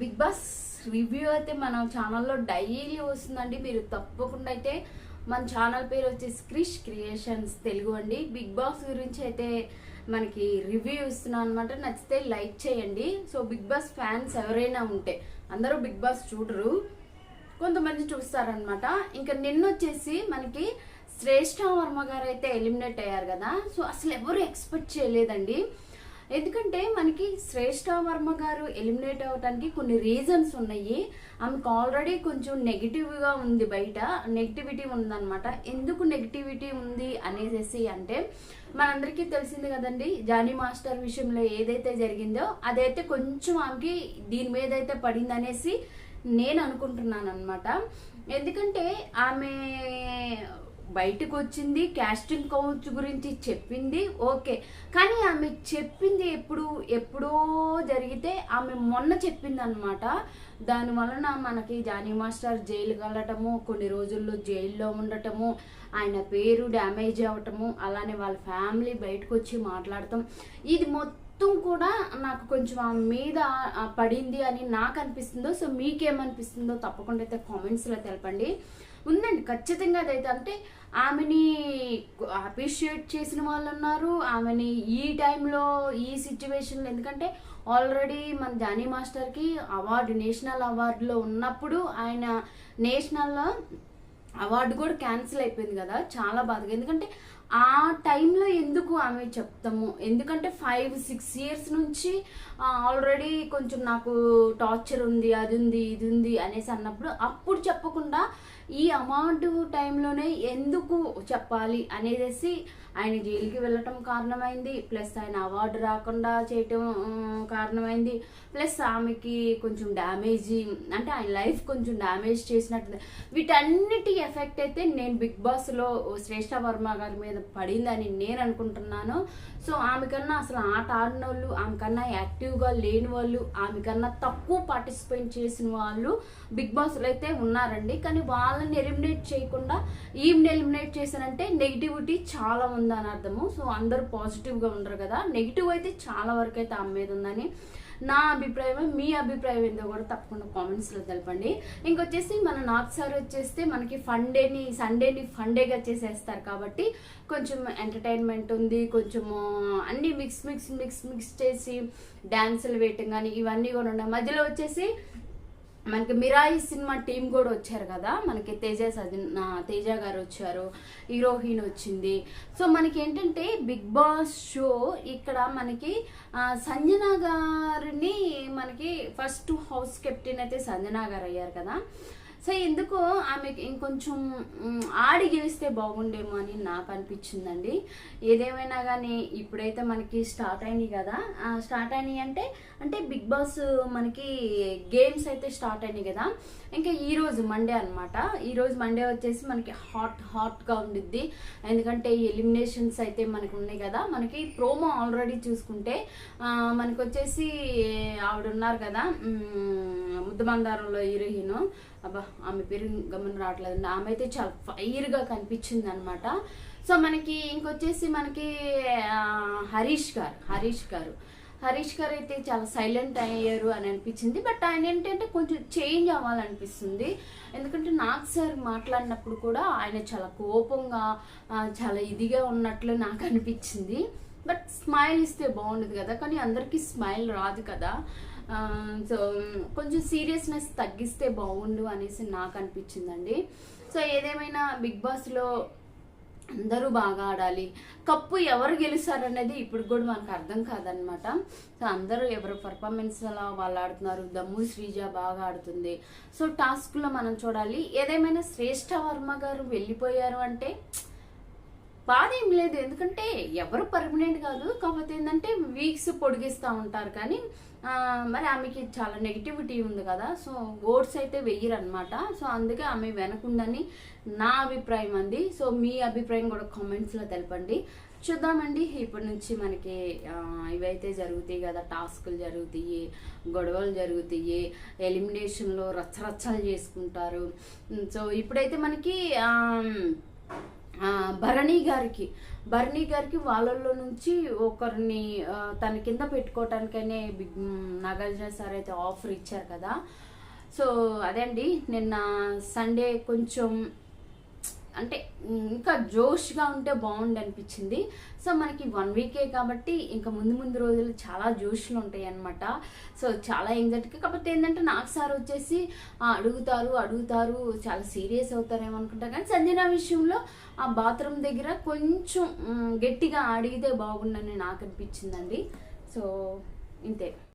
Big boss review అయితే మన ఛానల్లో డైలీ వస్తుందండి. మీరు తప్పకుండా అయితే మన ఛానల్ పేరు వచ్చేసి క్రిష్ క్రియేషన్స్ తెలుగు అండి. బిగ్ బాస్ గురించి అయితే మనకి రివ్యూ ఇస్తున్నాను అనమాట నచ్చితే లైక్ చేయండి. సో బిగ్ బాస్ ఫ్యాన్స్ ఎవరైనా ఉంటే అందరూ బిగ్ బాస్ చూడరు. కొంతమంది చూస్తారనమాట ఇంకా నిన్న వచ్చేసి మనకి శ్రేష్ఠ వర్మ గారు అయితే ఎలిమినేట్ అయ్యారు కదా. సో అసలు ఎవరు ఎక్స్పెక్ట్ చేయలేదండి. ఎందుకంటే మనకి శ్రేష్ఠ వర్మ గారు ఎలిమినేట్ అవ్వడానికి కొన్ని రీజన్స్ ఉన్నాయి. ఆమెకు ఆల్రెడీ కొంచెం నెగిటివ్గా ఉంది బయట. నెగిటివిటీ ఉందన్నమాట. ఎందుకు నెగిటివిటీ ఉంది అనేసి అంటే మనందరికీ తెలిసింది కదండి జానీ మాస్టర్ విషయంలో ఏదైతే జరిగిందో అదైతే కొంచెం ఆమెకి దీని మీద అయితే పడింది అనేసి నేను అనుకుంటున్నాను అనమాట ఎందుకంటే ఆమె బయటకు వచ్చింది క్యాస్టింగ్ కౌచ్ గురించి చెప్పింది ఓకే. కానీ ఆమె చెప్పింది ఎప్పుడు ఎప్పుడో జరిగితే ఆమె మొన్న చెప్పింది అనమాట దాని వలన మనకి జానీ మాస్టర్ జైలు వెళ్ళటము కొన్ని రోజుల్లో జైల్లో ఉండటము ఆయన పేరు డ్యామేజ్ అవ్వటము అలానే వాళ్ళ ఫ్యామిలీ బయటకు వచ్చి మాట్లాడటం. ఇది మొత్తం మొత్తం కూడా నాకు కొంచెం ఆమె మీద పడింది అని నాకు అనిపిస్తుందో సో మీకేమనిపిస్తుందో తప్పకుండా అయితే కామెంట్స్లో తెలపండి. ఉందండి ఖచ్చితంగా అదైతే. అంటే ఆమెని అప్రిషియేట్ చేసిన వాళ్ళు ఉన్నారు ఆమెని ఈ టైంలో ఈ సిచ్యువేషన్లో ఎందుకంటే ఆల్రెడీ మన జానీ మాస్టర్కి అవార్డు నేషనల్ అవార్డులో ఉన్నప్పుడు ఆయన నేషనల్ అవార్డు కూడా క్యాన్సిల్ అయిపోయింది కదా చాలా బాధగా. ఎందుకంటే ఆ టైంలో ఎందుకు ఆమె చెప్తాము? ఎందుకంటే ఫైవ్ సిక్స్ ఇయర్స్ నుంచి ఆల్రెడీ కొంచెం నాకు టార్చర్ ఉంది అది ఉంది ఇది ఉంది అనేసి అన్నప్పుడు అప్పుడు చెప్పకుండా ఈ అమౌంట్ టైంలోనే ఎందుకు చెప్పాలి అనేసి ఆయన జైలుకి వెళ్ళటం కారణమైంది. ప్లస్ ఆయన అవార్డు రాకుండా చేయటం కారణమైంది. ప్లస్ ఆమెకి కొంచెం డ్యామేజ్ అంటే ఆయన లైఫ్ కొంచెం డ్యామేజ్ చేసినట్టు వీటన్నిటి ఎఫెక్ట్ అయితే నేను బిగ్ బాస్లో శ్రేష్ఠ వర్మ గారి మీద పడిందని నేను అనుకుంటున్నాను. సో ఆమెకన్నా అసలు ఆట ఆడిన వాళ్ళు ఆమెకన్నా యాక్టివ్గా లేని వాళ్ళు ఆమెకన్నా తక్కువ పార్టిసిపేట్ చేసిన వాళ్ళు బిగ్ బాస్లో అయితే ఉన్నారండి. కానీ వాళ్ళని ఎలిమినేట్ చేయకుండా ఈమెను ఎలిమినేట్ చేశారంటే నెగిటివిటీ చాలా ఉందని అర్థము సో అందరూ పాజిటివ్గా ఉండరు కదా. నెగిటివ్ అయితే చాలా వరకు అయితే ఆమె మీద ఉందని నా అభిప్రాయం మీ అభిప్రాయం ఏందో కూడా తప్పకుండా కామెంట్స్లో తెలపండి. ఇంకొచ్చేసి మన నాగ్ సార్ వచ్చేస్తే మనకి ఫండేని సండేని ఫండేగా చేసేస్తారు కాబట్టి కొంచెం ఎంటర్టైన్మెంట్ ఉంది కొంచెము అన్నీ మిక్స్ మిక్స్ మిక్స్ మిక్స్ చేసి డ్యాన్సులు వేయటం కానీ ఇవన్నీ కూడా ఉన్నాయి. మధ్యలో వచ్చేసి మనకి మిరాయి సినిమా టీం కూడా వచ్చారు కదా. మనకి తేజ సజన్ తేజ గారు వచ్చారు హీరోయిన్ వచ్చింది. సో మనకి ఏంటంటే బిగ్ బాస్ షో ఇక్కడ మనకి సంజన గారిని మనకి ఫస్ట్ హౌస్ కెప్టెన్ అయితే సంజన గారు అయ్యారు కదా. సో ఎందుకో ఆమెకి ఇంకొంచెం ఆడి గెలిస్తే బాగుండేమో అని నాకు అనిపించిందండి. ఏదేమైనా కానీ ఇప్పుడైతే మనకి స్టార్ట్ అయినాయి కదా. స్టార్ట్ అయినాయి అంటే అంటే బిగ్ బాస్ మనకి గేమ్స్ అయితే స్టార్ట్ అయినాయి కదా. ఇంకా ఈరోజు మండే అనమాట ఈరోజు మండే వచ్చేసి మనకి హాట్ హాట్గా ఉండిద్ది. ఎందుకంటే ఎలిమినేషన్స్ అయితే మనకు ఉన్నాయి కదా. మనకి ప్రోమో ఆల్రెడీ చూసుకుంటే మనకు వచ్చేసి ఆవిడ ఉన్నారు కదా మ్, ముద్దమందారంలో హీరోయిన్. అబ్బా ఆమె పేరు గమనం రావట్లేదండి. ఆమె అయితే చాలా ఫైర్గా కనిపించింది అనమాట సో మనకి ఇంకొచ్చేసి మనకి హరీష్ గారు హరీష్ గారు. హరీష్ గారు అయితే చాలా సైలెంట్ అయ్యారు అని అనిపించింది. బట్ ఆయన ఏంటంటే కొంచెం చేంజ్ అవ్వాలనిపిస్తుంది. ఎందుకంటే నాగ్ సార్ మాట్లాడినప్పుడు కూడా ఆయన చాలా కోపంగా చాలా ఇదిగా ఉన్నట్లు నాకు అనిపించింది. బట్ స్మైల్ ఇస్తే బాగుండదు కదా. కానీ అందరికీ స్మైల్ రాదు కదా. సో కొంచెం సీరియస్నెస్ తగ్గిస్తే బాగుండు అనేసి నాకు అనిపించిందండి సో ఏదేమైనా బిగ్ బాస్లో అందరూ బాగా ఆడాలి కప్పు ఎవరు గెలుస్తారనేది ఇప్పుడు కూడా మనకు అర్థం కాదనమాట. సో అందరూ ఎవరు పర్ఫార్మెన్స్ అలా వాళ్ళు ఆడుతున్నారు దమ్ము శ్రీజ బాగా ఆడుతుంది. సో టాస్క్లో మనం చూడాలి. ఏదేమైనా శ్రేష్ఠ వర్మ గారు వెళ్ళిపోయారు అంటే బాధ ఏం లేదు. ఎందుకంటే ఎవరు పర్మనెంట్ కాదు. కాకపోతే ఏంటంటే వీక్స్ పొడిగిస్తూ ఉంటారు. కానీ మరి ఆమెకి చాలా నెగిటివిటీ ఉంది కదా. సో ఓట్స్ అయితే వెయ్యరు అనమాట సో అందుకే ఆమె వెనకుందని నా అభిప్రాయం అండి. సో మీ అభిప్రాయం కూడా కామెంట్స్లో తెలపండి. చూద్దామండి. ఇప్పటి నుంచి మనకి ఇవైతే జరుగుతాయి కదా. టాస్కులు జరుగుతాయి గొడవలు జరుగుతాయి ఎలిమినేషన్లో రచ్చరచ్చలు చేసుకుంటారు. సో ఇప్పుడైతే మనకి భరణి గారికి. భరణి గారికి వాళ్ళల్లో నుంచి ఒకరిని తన కింద పెట్టుకోవటానికనే బిగ్ నాగార్జున సార్ అయితే ఆఫర్ ఇచ్చారు కదా. సో అదే అండి నిన్న సండే కొంచెం అంటే ఇంకా జోష్గా ఉంటే బాగుండు అనిపించింది సో మనకి వన్ వీకే కాబట్టి ఇంకా ముందు ముందు రోజులు చాలా జోష్లు ఉంటాయి అనమాట సో చాలా ఎంజాయ్గా కాబట్టి ఏంటంటే నాకు సార్ వచ్చేసి అడుగుతారు అడుగుతారు చాలా సీరియస్ అవుతారేమో అనుకుంటా. కానీ సంజన విషయంలో ఆ బాత్రూమ్ దగ్గర కొంచెం గట్టిగా అడిగితే బాగుండని నాకు అనిపించిందండి. సో ఇంతే.